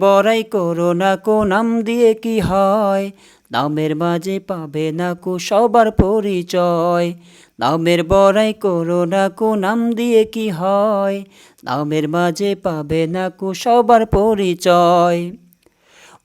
বড়াই করো না কো, নাম দিয়ে কি হয়? নামের মাঝে পাবে না কো সবার পরিচয়। নামের বড়াই করো না কো, নাম দিয়ে কি হয়? নামের মাঝে পাবে না কো সবার পরিচয়।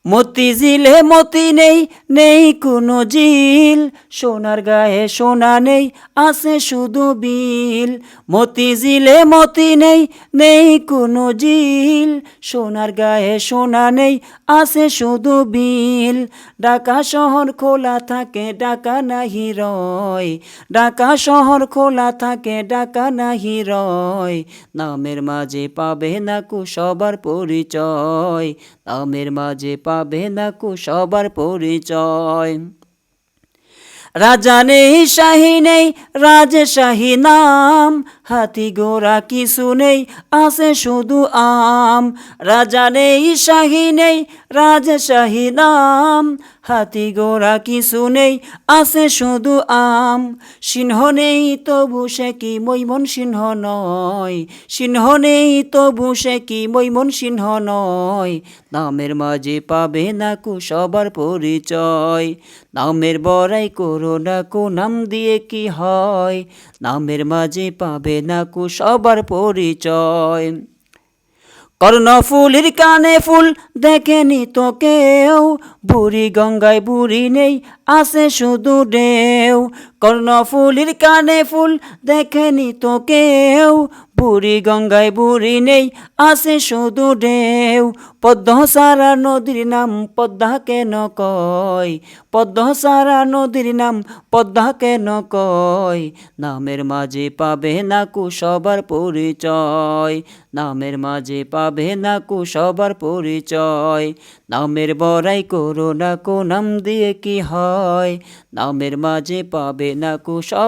মতি জিলে মতি নেই নেই কোনো জিল। সোনার গায়ে সোনা নেই, আছে শুধু বিল। মতি জিলে মতি নেই নেই কোনো জিল। সোনার গায়ে সোনা নেই, আছে শুধু বিল। ঢাকা শহর খোলা থাকে, ঢাকা নাহি রয়। ঢাকা শহর খোলা থাকে, ঢাকা নাহি রয়। নামের মাঝে পাবে না কু সবার পরিচয়। নামের মাঝে পাবে না কু সবার পরিচয়। রাজা নেই শাহী নেই রাজশাহী নাম। হাতি গোরা কিছু নেই, আছে শুধু আম। রাজা নেই, শাহী নেই রাজশাহী নাম। হাতি গোরা কিছু নেই, আছে শুধু আম। সিংহ নেই, তবু সে কি মৈমন সিংহ নয়। সিংহ নেই, তবু সে কি মৈমন সিংহ নয়। নামের মাঝে পাবে না কু সবার পরিচয়। নামের বড়াই করো না কো, নাম দিয়ে কি হয়? নামের মাঝে পাবে না কু সবার পরিচয়। কর্ণফুলির কানে ফুল দেখেনি তো কেউ, বুড়ি গঙ্গায় বুড়ি নেই আসে শুধু ঢেউ। কর্ণফুলির কানে ফুল দেখেনি তো কেউ বুড়ি গঙ্গায় বুড়ি নেই, আছে শুধু ঢেউ। পদ্ম সারা নদীর নাম পদ্মা কেন কয়? পদ্ম সারা নদীর নাম পদ্মা কেন কয়? নামের মাঝে পাবে না কু সবার পরিচয়। নামের মাঝে পাবে না কু সবার পরিচয়। নামের বড়াই করো না কো নাম দিয়ে কি হয়? নামের মাঝে পাবে না কু সব